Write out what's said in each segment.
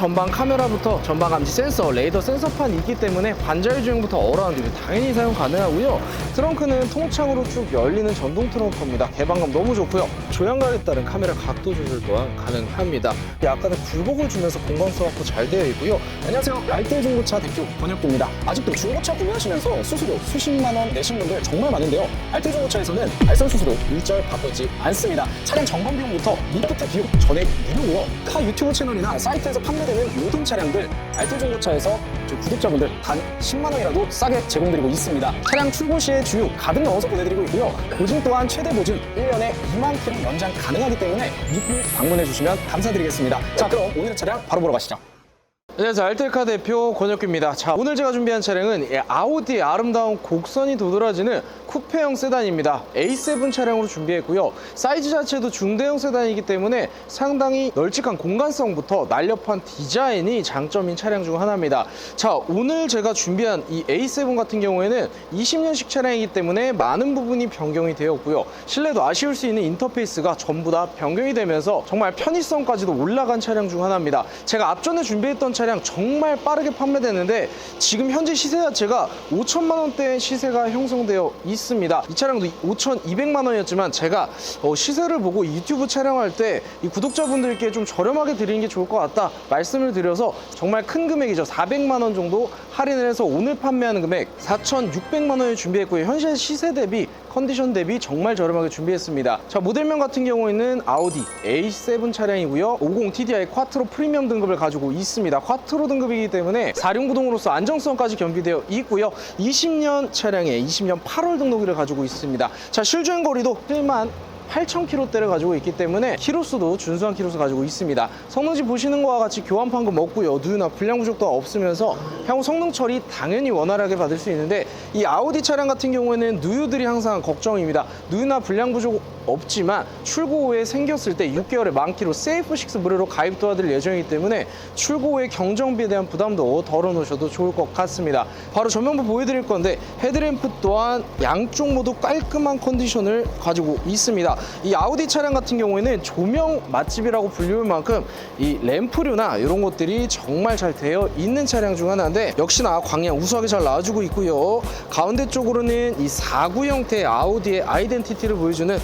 전방 카메라부터 전방 감지 센서, 레이더 센서판이 있기 때문에 반자율 주행부터 어라운드 당연히 사용 가능하고요. 트렁크는 통창으로 쭉 열리는 전동 트렁크입니다. 개방감 너무 좋고요. 조향각에 따른 카메라 각도 조절 또한 가능합니다. 약간의 굴곡을 주면서 확보 잘 되어 있고요. 안녕하세요. 알뜰 중고차 대표 권혁구입니다. 아직도 중고차 구매하시면서 수수료 수십만 원 내신 분들 정말 많은데요. 알뜰 중고차에서는 알선 수수료 일절 받지 않습니다. 차량 점검 비용부터 리프트 비용 전액 무료고요. 타 유튜브 채널이나 사이트에서 판매되는 모든 차량들 알뜰 중고차에서 저희 구독자분들 단 10만 원이라도 싸게 제공드리고 있습니다. 차량 출고 시에 주유 가득 넣어서 보내드리고 있고요. 보증 또한 최대 보증 1년에 2만 킬로 연장 가능하기 때문에 믿고 방문해 주시면 감사드리겠습니다. 자 그럼 오늘의 차량 바로 보러 가시죠. 안녕하세요. 알뜰카 대표 권혁규입니다. 자, 오늘 제가 준비한 차량은 예, 아우디의 아름다운 곡선이 도드라지는 쿠페형 세단입니다. A7 차량으로 준비했고요. 사이즈 자체도 중대형 세단이기 때문에 상당히 널찍한 공간성부터 날렵한 디자인이 장점인 차량 중 하나입니다. 자, 오늘 제가 준비한 이 A7 같은 경우에는 20년식 차량이기 때문에 많은 부분이 변경이 되었고요. 실내도 아쉬울 수 있는 인터페이스가 전부 다 변경이 되면서 정말 편의성까지도 올라간 차량 중 하나입니다. 제가 앞전에 준비했던 차량 정말 빠르게 판매되는데 지금 현재 시세 자체가 5천만 원대 시세가 형성되어 있습니다. 이 차량도 5,200만 원이었지만 제가 어, 시세를 보고 유튜브 촬영할 때 이 구독자분들께 좀 저렴하게 드리는 게 좋을 것 같다 말씀을 드려서 정말 큰 금액이죠. 400만 원 정도 할인을 해서 오늘 판매하는 금액 4,600만 원을 준비했고요. 현재 시세 대비 컨디션 대비 정말 저렴하게 준비했습니다. 자 모델명 같은 경우에는 아우디 A7 차량이고요. 50 TDI 쿼트로 프리미엄 등급을 가지고 있습니다. 쿼트로 등급이기 때문에 사륜구동으로서 안정성까지 겸비되어 있고요. 20년 차량에 20년 8월 등록일을 가지고 있습니다. 자 실주행 거리도 1만 8,000km대를 가지고 있기 때문에 키로수도 준수한 키로수 가지고 있습니다. 성능지 보시는 것과 같이 교환 판금 없고요. 누유나 불량 부족도 없으면서 향후 성능 처리 당연히 원활하게 받을 수 있는데 이 아우디 차량 같은 경우에는 누유들이 항상 걱정입니다. 누유나 불량 부족 없지만 출고 후에 생겼을 때 6개월의 만키로 세이프6 무료로 가입 도와드릴 예정이기 때문에 출고 후에 경정비에 대한 부담도 덜어놓으셔도 좋을 것 같습니다. 바로 전면부 보여드릴 건데 헤드램프 또한 양쪽 모두 깔끔한 컨디션을 가지고 있습니다. 이 아우디 차량 같은 경우에는 조명 맛집이라고 불리울 만큼 이 램프류나 이런 것들이 정말 잘 되어 있는 차량 중 하나인데 역시나 광량 우수하게 잘 나와주고 있고요. 가운데 쪽으로는 이 4구 형태의 아우디의 아이덴티티를 보여주는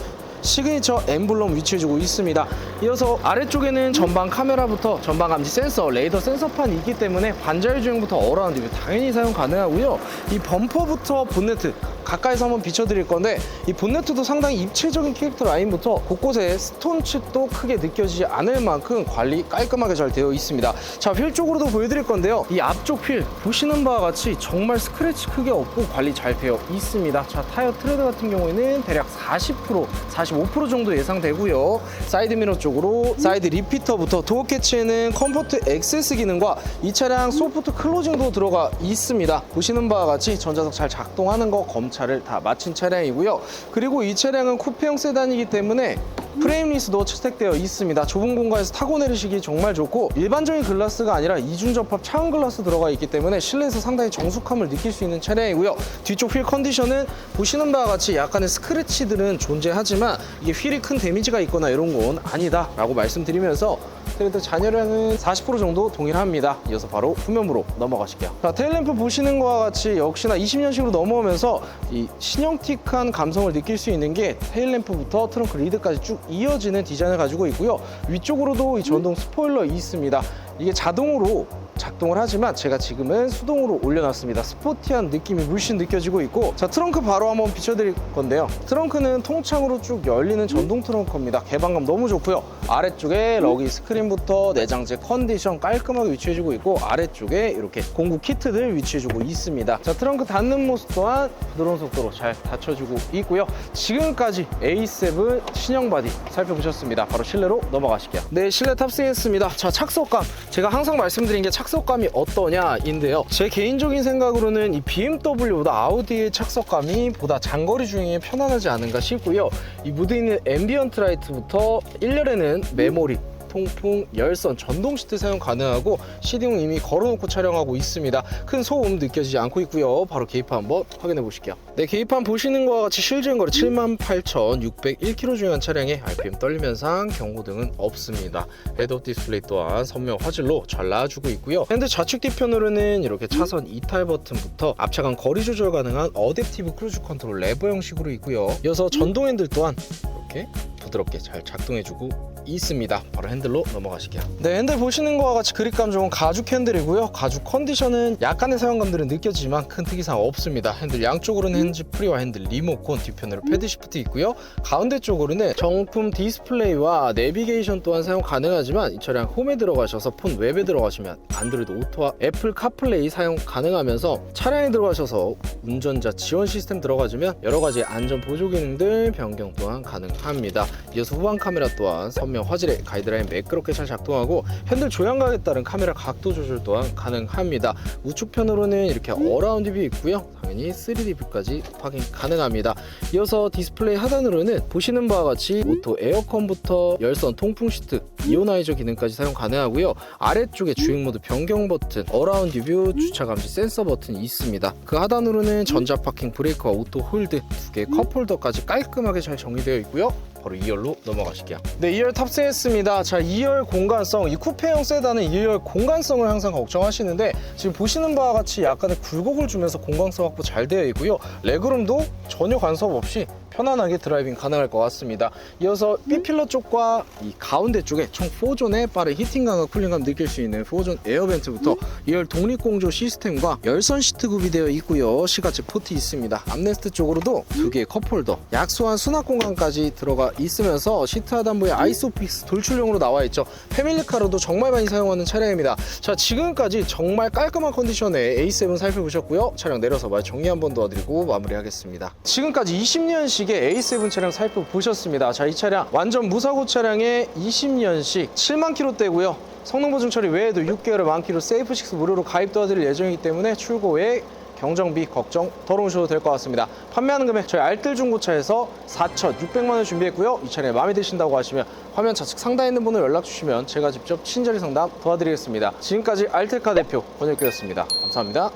시그니처 엠블럼 위치해주고 있습니다. 이어서 아래쪽에는 전방 카메라부터 전방 감지 센서, 레이더 센서판이 있기 때문에 반자율 주행부터 어라운드 당연히 사용 가능하고요. 이 범퍼부터 본네트 가까이서 한번 비춰드릴 건데 이 본네트도 상당히 입체적인 캐릭터 라인부터 곳곳에 스톤칩도 크게 느껴지지 않을 만큼 관리 깔끔하게 잘 되어 있습니다. 자, 휠 쪽으로도 보여드릴 건데요. 이 앞쪽 휠 보시는 바와 같이 정말 스크래치 크게 없고 관리 잘 되어 있습니다. 자, 타이어 트레드 같은 경우에는 대략 40%, 45% 정도 예상되고요. 사이드 미러 쪽으로 사이드 리피터부터 도어 캐치에는 컴포트 액세스 기능과 이 차량 소프트 클로징도 들어가 있습니다. 보시는 바와 같이 전자석 잘 작동하는 거 검차를 다 마친 차량이고요. 그리고 이 차량은 쿠페형 세단이기 때문에 프레임리스도 채택되어 있습니다. 좁은 공간에서 타고 내리시기 정말 좋고 일반적인 글라스가 아니라 이중 접합 차원 글라스 들어가 있기 때문에 실내에서 상당히 정숙함을 느낄 수 있는 차량이고요. 뒤쪽 휠 컨디션은 보시는 바와 같이 약간의 스크래치들은 존재하지만 이게 휠이 큰 데미지가 있거나 이런 건 아니다라고 말씀드리면서 그래도 잔여량은 40% 정도 동일합니다. 이어서 바로 후면부로 넘어가실게요. 자, 테일램프 보시는 것과 같이 역시나 20년식으로 넘어오면서 이 신형틱한 감성을 느낄 수 있는 게 테일램프부터 트렁크 리드까지 쭉 이어지는 디자인을 가지고 있고요. 위쪽으로도 이 전동 스포일러 있습니다. 이게 자동으로 작동을 하지만 제가 지금은 수동으로 올려놨습니다. 스포티한 느낌이 물씬 느껴지고 있고 자 트렁크 바로 한번 비춰드릴 건데요. 트렁크는 통창으로 쭉 열리는 전동 트렁크입니다. 개방감 너무 좋고요. 아래쪽에 러기 스크린부터 내장재 컨디션 깔끔하게 위치해주고 있고 아래쪽에 이렇게 공구 키트들 위치해주고 있습니다. 자 트렁크 닫는 모습 또한 부드러운 속도로 잘 닫혀주고 있고요. 지금까지 A7 신형 바디 살펴보셨습니다. 바로 실내로 넘어가실게요. 네 실내 탑승했습니다. 자 착석감 제가 항상 말씀드린 게 착석 감이 어떠냐인데요. 제 개인적인 생각으로는 이 BMW보다 아우디의 착석감이 보다 장거리 주행에 편안하지 않은가 싶고요. 이 무드 있는 앰비언트 라이트부터 1열에는 메모리 통풍, 열선, 전동 시트 사용 가능하고 시딩 이미 걸어놓고 촬영하고 있습니다. 큰 소음 느껴지지 않고 있고요. 바로 계기판 한번 확인해 보실게요. 네, 계기판 보시는 것과 같이 실주행 거리 78,601km 주행한 차량에 RPM 떨림 현상, 경고등은 없습니다. 헤드업 디스플레이 또한 선명 화질로 잘 나와주고 있고요. 핸드 좌측 뒤편으로는 이렇게 차선 이탈 버튼부터 앞차간 거리 조절 가능한 어댑티브 크루즈 컨트롤 레버 형식으로 있고요. 이어서 전동 핸들 또한 이렇게 부드럽게 잘 작동해주고 있습니다. 바로 핸들로 넘어가실게요. 네, 핸들 보시는 것과 같이 그립감 좋은 가죽 핸들이고요. 가죽 컨디션은 약간의 사용감들은 느껴지지만 큰 특이사항 없습니다. 핸들 양쪽으로는 핸즈 프리와 핸들 리모컨, 뒤편으로 패드 시프트 있고요. 가운데 쪽으로는 정품 디스플레이와 내비게이션 또한 사용 가능하지만 이 차량 홈에 들어가셔서 폰 웹에 들어가시면 안드로이드 오토와 애플 카플레이 사용 가능하면서 차량에 들어가셔서 운전자 지원 시스템 들어가시면 여러 가지 안전 보조 기능들 변경 또한 가능합니다. 이어서 후방 카메라 또한 선명 화질의 가이드라인 매끄럽게 잘 작동하고 핸들 조향각에 따른 카메라 각도 조절 또한 가능합니다. 우측편으로는 이렇게 어라운드 뷰 있고요. 당연히 3D 뷰까지 확인 가능합니다. 이어서 디스플레이 하단으로는 보시는 바와 같이 오토 에어컨부터 열선 통풍 시트, 이오나이저 기능까지 사용 가능하고요. 아래쪽에 주행 모드 변경 버튼, 어라운드 뷰, 주차 감지 센서 버튼이 있습니다. 그 하단으로는 전자 파킹 브레이크와 오토 홀드 두 개의 컵홀더까지 깔끔하게 잘 정리되어 있고요. 바로 2열로 넘어가실게요. 네, 2열 탑승했습니다. 자, 2열 공간성. 이 쿠페형 세단은 2열 공간성을 항상 걱정하시는데 지금 보시는 바와 같이 약간의 굴곡을 주면서 공간성 확보 잘 되어 있고요. 레그룸도 전혀 간섭 없이 편안하게 드라이빙 가능할 것 같습니다. 이어서 B필러 쪽과 이 가운데 쪽에 총 4존의 빠른 히팅감과 쿨링감 느낄 수 있는 4존 에어벤트부터 2열 독립공조 시스템과 열선 시트 구비되어 있고요. 시가체 포트 있습니다. 암레스트 쪽으로도 두 개의 컵홀더, 약소한 수납 공간까지 들어가 있으면서 시트 하단부에 아이소픽스 돌출용으로 나와 있죠. 패밀리카로도 정말 많이 사용하는 차량입니다. 자, 지금까지 정말 깔끔한 컨디션의 A7 살펴보셨고요. 차량 내려서 말 정리 한번 도와드리고 마무리하겠습니다. 지금까지 20년 식의 A7 차량 살펴보셨습니다. 자, 이 차량 완전 무사고 차량의 20년식 7만 킬로대고요. 성능 보증 처리 외에도 6개월의 만키로 세이프식스 무료로 가입 도와드릴 예정이기 때문에 출고 외에 경정비 걱정 덜어오셔도 될 것 같습니다. 판매하는 금액 저희 알뜰 중고차에서 4,600만 원 준비했고요. 이 차량이 마음에 드신다고 하시면 화면 좌측 상단에 있는 번호 연락 주시면 제가 직접 친절히 상담 도와드리겠습니다. 지금까지 알뜰카 대표 권혁규였습니다. 감사합니다.